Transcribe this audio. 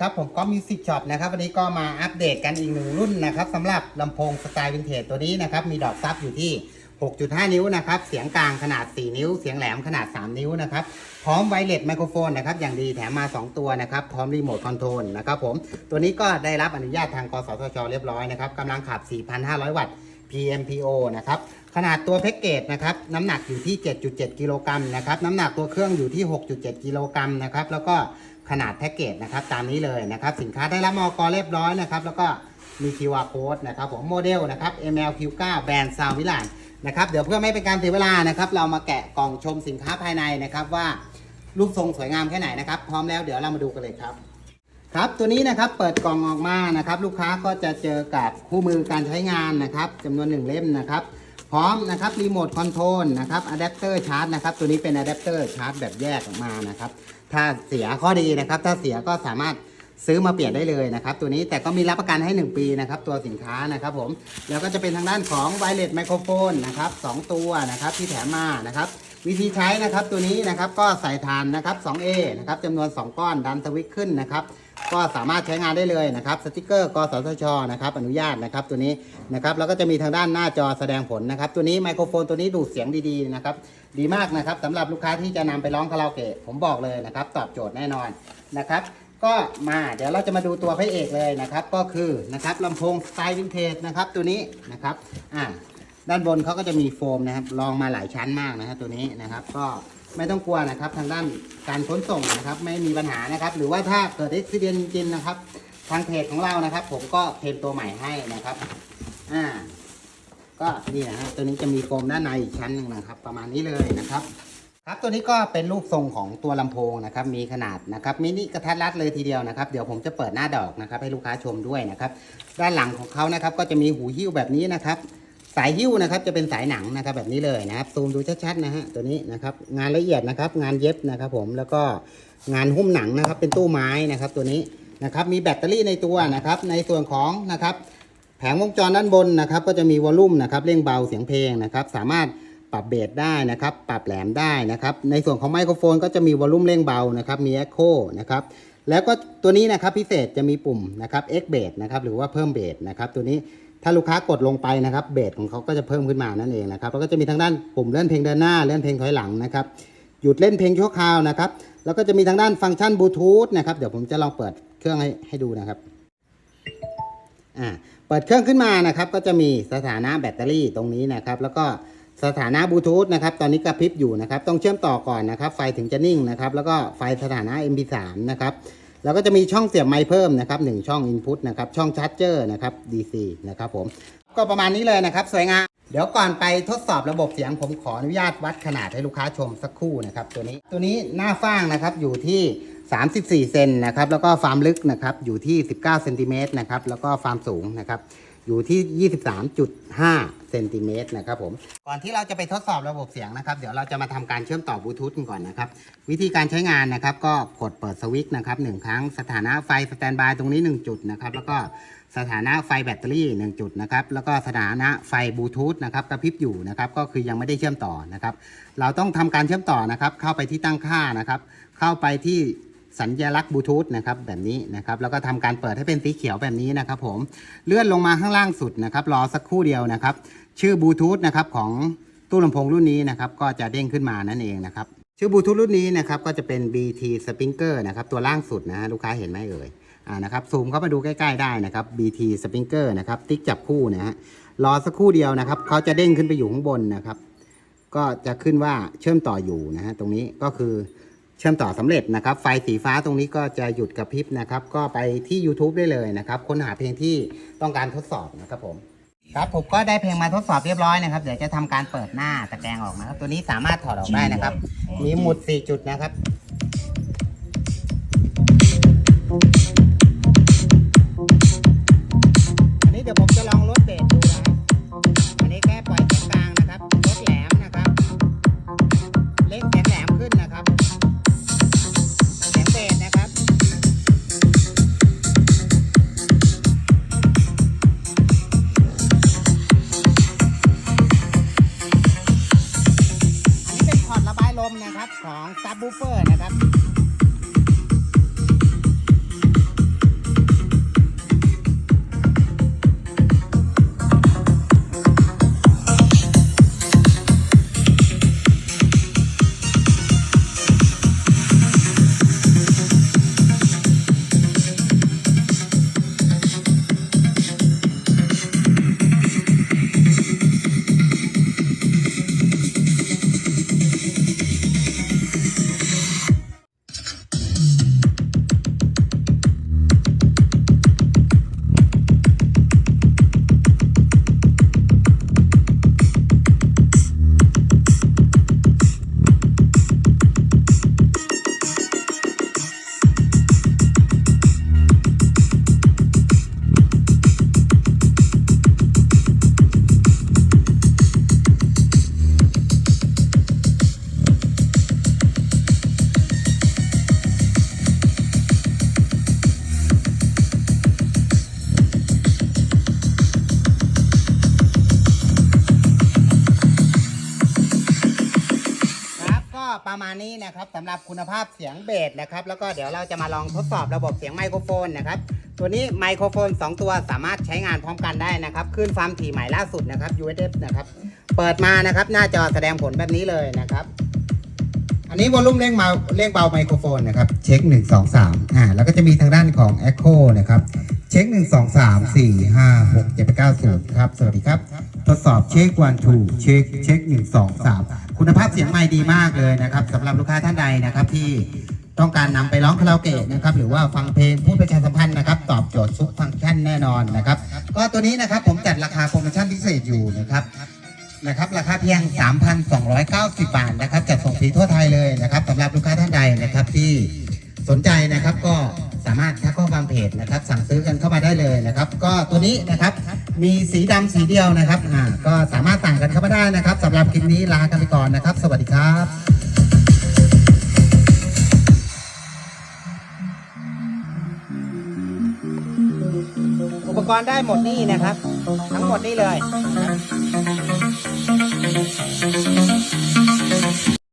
ครับผมก็มิวสิกช็อปนะครับวันนี้ก็มาอัปเดตกันอีกหนึ่งรุ่นนะครับสำหรับลำโพงสไตล์วินเทจตัวนี้นะครับมีดอกซับอยู่ที่ 6.5 นิ้วนะครับเสียงกลางขนาด 4 นิ้ว เสียงแหลมขนาด 3 นิ้วนะครับพร้อมไวเลสไมโครโฟนนะครับอย่างดีแถมมา 2 ตัวนะครับพร้อมรีโมทคอนโทรลนะครับผมตัวนี้ก็ได้รับอนุญาตทางกสทช เรียบร้อยนะครับกำลังขับ 4,500 วัตต์ PMPO นะครับขนาดตัวแพ็กเกจนะครับน้ำหนักอยู่ที่ 7.7 กิโลกรัมนะครับน้ำหนักตัวเครื่องอยู่ที่ 6.7 กิโลกรัมนะครับแล้วก็ ขนาดแพ็กเกจนะครับตามนี้เลยนะครับ สินค้าได้รับมอกเรียบร้อยนะครับ แล้วก็มี QR code นะครับผมโมเดลนะครับ MLQ9 แบรนด์ซาวิลานนะครับเดี๋ยวเพื่อไม่เป็นการเสียเวลานะครับ เรามาแกะกล่องชมสินค้าภายในนะครับว่ารูปทรงสวยงามแค่ไหนนะครับ พร้อมแล้วเดี๋ยวเรามาดูกันเลยครับ ครับตัวนี้นะครับเปิดกล่องออกมานะครับ ลูกค้าก็จะเจอกับคู่มือการใช้งานนะครับจำนวนหนึ่งเล่มนะครับ พร้อมนะครับรีโมทคอนโทรลนะครับอะแดปเตอร์ชาร์จนะครับตัวนี้เป็นอะแดปเตอร์ชาร์จแบบแยกออกมานะครับถ้าเสียข้อดีนะครับ ถ้าเสียก็สามารถ ซื้อมาเปลี่ยนได้เลยนะครับ ตัวนี้แต่ก็มีรับประกันให้ 1 ปีนะครับ ตัวสินค้านะครับผม แล้วก็จะเป็นทางด้านของไวเลสไมโครโฟนนะครับสองตัวนะครับที่แถมมานะครับวิธีใช้นะครับตัวนี้นะครับก็ใส่ฐานนะครับ 2A นะครับจำนวน 2 ก้อนดันสวิตช์ขึ้นนะครับก็สามารถใช้งานได้เลยนะครับสติกเกอร์กสทชนะครับอนุญาตนะครับตัวนี้นะครับแล้วก็จะมีทางด้านหน้าจอแสดงผลนะครับ ตัวนี้ไมโครโฟนตัวนี้ดูดเสียงดีๆนะครับดีมากนะครับสำหรับลูกค้าที่จะนำไปร้องคาราโอเกะผมบอกเลยนะครับ ตอบโจทย์แน่นอนนะครับ ก็มาเดี๋ยวเราจะมาดูตัวพระเอกเลยนะครับ ก็คือนะครับลำโพงสไตล์วินเทจนะครับตัวนี้นะครับอ่าด้านบนเขาก็จะมีโฟมนะครับรองมาหลายชั้นมากนะครับตัวนี้นะครับ ก็ไม่ต้องกลัวนะครับ ทางด้านการขนส่งนะครับ ไม่มีปัญหานะครับ หรือว่าถ้าเกิดอุบิเหตุจริงๆนะครับ ทางเพจของเรานะครับ ผมก็เทรนตัวใหม่ให้นะครับอ่าก็นี่นะฮะตัวนี้จะมีโฟมด้านในอีกชั้นหนึ่งนะครับ ประมาณนี้เลยนะครับ ครับตัวนี้ก็เป็นรูปทรงของตัวลำโพงนะครับมีขนาดนะครับมินิกระทัดรัดเลยทีเดียวนะครับเดี๋ยวผมจะเปิดหน้าดอกนะครับให้ลูกค้าชมด้วยนะครับด้านหลังของเขานะครับก็จะมีหูหิ้วแบบนี้นะครับสายหิ้วนะครับจะเป็นสายหนังนะครับแบบนี้เลยนะครับซูมดูชัดๆนะฮะตัวนี้นะครับงานละเอียดนะครับงานเย็บนะครับผมแล้วก็งานหุ้มหนังนะครับเป็นตู้ไม้นะครับตัวนี้นะครับมีแบตเตอรี่ในตัวนะครับในส่วนของนะครับแผงวงจรด้านบนนะครับก็จะมีวอลลุ่มนะครับเร่งเบาเสียงเพลงนะครับสามารถ ปรับเบสได้นะครับ ปรับแหลมได้นะครับ ในส่วนของไมโครโฟนก็จะมีวอลลุ่มเร่งเบานะครับ มี Echo นะครับ แล้วก็ตัวนี้นะครับพิเศษจะมีปุ่มนะครับ X Bass นะครับ หรือว่าเพิ่มเบสนะครับ ตัวนี้ถ้าลูกค้ากดลงไปนะครับ เบสของเขาก็จะเพิ่มขึ้นมานั่นเองนะครับ แล้วก็จะมีทางด้านปุ่มเลื่อนเพลงเดินหน้า เลื่อนเพลงถอยหลังนะครับ หยุดเล่นเพลงชั่วคราวนะครับ แล้วก็จะมีทางด้านฟังก์ชันบลูทูธนะครับ เดี๋ยวผมจะลองเปิดเครื่องให้ให้ดูนะครับ อ่า เปิดเครื่องขึ้นมานะครับ ก็จะมีสถานะแบตเตอรี่ตรงนี้นะครับ แล้วก็ สถานะบลูทูธนะครับตอนนี้กระพริบอยู่นะครับต้องเชื่อมต่อก่อนนะครับ ไฟถึงจะนิ่งนะครับ แล้วก็ไฟสถานะ MP3 นะครับแล้วก็จะมีช่องเสียบไมค์เพิ่มนะครับหนึ่งช่อง Input นะครับช่องชาร์จเจอร์นะครับ DC นะครับผมก็ประมาณนี้เลยนะครับ สวยงามเดี๋ยวก่อนไปทดสอบระบบเสียงผมขออนุญาตวัดขนาดให้ลูกค้าชมสักครู่นะครับตัวนี้ตัวนี้หน้าฟ้างนะครับอยู่ที่ 34 เซนนะครับแล้วก็ความลึกนะครับอยู่ที่ 19เซนติเมตรนะครับแล้วก็ความสูงนะครับ อยู่ที่ 23.5 เซนติเมตรนะครับผม ก่อนที่เราจะไปทดสอบระบบเสียงนะครับ เดี๋ยวเราจะมาทำการเชื่อมต่อบลูทูธกันก่อนนะครับ วิธีการใช้งานนะครับ ก็กดเปิดสวิตช์นะครับหนึ่งครั้ง สถานะไฟสแตนบายตรงนี้ 1 จุดนะครับ แล้วก็สถานะไฟแบตเตอรี่ 1 จุดนะครับ แล้วก็สถานะไฟบลูทูธนะครับกระพริบอยู่นะครับ ก็คือยังไม่ได้เชื่อมต่อนะครับ เราต้องทำการเชื่อมต่อนะครับ เข้าไปที่ตั้งค่านะครับ เข้าไปที่ สัญลักษณ์บลูทูธนะครับแบบนี้นะครับแล้วก็ทำการเปิดให้เป็นสีเขียวแบบนี้นะครับผมเลื่อนลงมาข้างล่างสุดนะครับรอสักครู่เดียวนะครับ ชื่อบลูทูธนะครับของตู้ลำโพงรุ่นนี้นะครับก็จะเด้งขึ้นมานั่นเองนะครับชื่อบลูทูธรุ่นนี้นะครับก็จะเป็น BT Springer นะครับตัวล่างสุดนะฮะลูกค้าเห็นไหมเอ่ยอ่านะครับซูมเข้ามาดูใกล้ๆได้นะครับ BT Springer นะครับติ๊กจับคู่นะฮะรอสักครู่เดียวนะครับเขาจะเด้งขึ้นไปอยู่ข้างบนนะครับ ก็จะขึ้นว่าเชื่อมต่ออยู่นะฮะตรงนี้ก็คือ เชื่อมต่อสำเร็จนะครับ ไฟสีฟ้าตรงนี้ก็จะหยุดกระพริบนะครับ ก็ไปที่ YouTube ได้เลยนะครับ ค้นหาเพลงที่ต้องการทดสอบนะครับผม ครับผมก็ได้เพลงมาทดสอบเรียบร้อยนะครับ เดี๋ยวจะทำการเปิดหน้าตะแกรงออกนะครับ ตัวนี้สามารถถอดออกได้นะครับ มีหมุด 4 จุดนะครับอันนี้เดี๋ยวผมจะลอง บุฟเฟอร์ ประมาณนี้นะครับสำหรับคุณภาพเสียงเบสนะครับ แล้วก็เดี๋ยวเราจะมาลองทดสอบระบบเสียงไมโครโฟนนะครับ ตัวนี้ไมโครโฟน 2 ตัวสามารถใช้งานพร้อมกันได้นะครับขึ้นความถี่ใหม่ล่าสุดนะครับ USF นะครับเปิดมานะครับหน้าจอแสดงผลแบบนี้เลยนะครับ อันนี้วอลลุ่มเร่งเบาเร่งเบาไมโครโฟนนะครับเช็ค 1 2 3อ่าแล้วก็จะมีทางด้านของ Echo นะครับเช็ค 1 2 3 4 5 6 7 9 0ครับสวัสดีครับ ทดสอบเช็ควันทูเช็คเช็ค 1 2 3 คุณภาพเสียงไม่ดีมากเลยนะครับสำหรับลูกค้าท่านใดนะครับที่ต้องการนำไปร้องคาราโอเกะนะครับหรือว่าฟังเพลงพูดประชาสัมพันธ์นะครับตอบโจทย์ทุกฟังก์ชันแน่นอนนะครับก็ตัวนี้นะครับผมจัดราคาโปรโมชั่นพิเศษอยู่นะครับนะครับราคาเพียง 3,290 บาทนะครับจัดส่งฟรีทั่วไทยเลยนะครับสำหรับลูกค้าท่านใดนะครับที่สนใจนะครับก็สามารถทัก จนะครับ สั่งซื้อกันเข้ามาได้เลยนะครับ ก็ตัวนี้นะครับมีสีดำสีเดียวนะครับอ่าก็สามารถสั่งกันเข้ามาได้นะครับสำหรับคลิปนี้ลากันไปก่อนนะครับ สวัสดีครับอุปกรณ์ได้หมดนี่นะครับ ทั้งหมดนี่เลย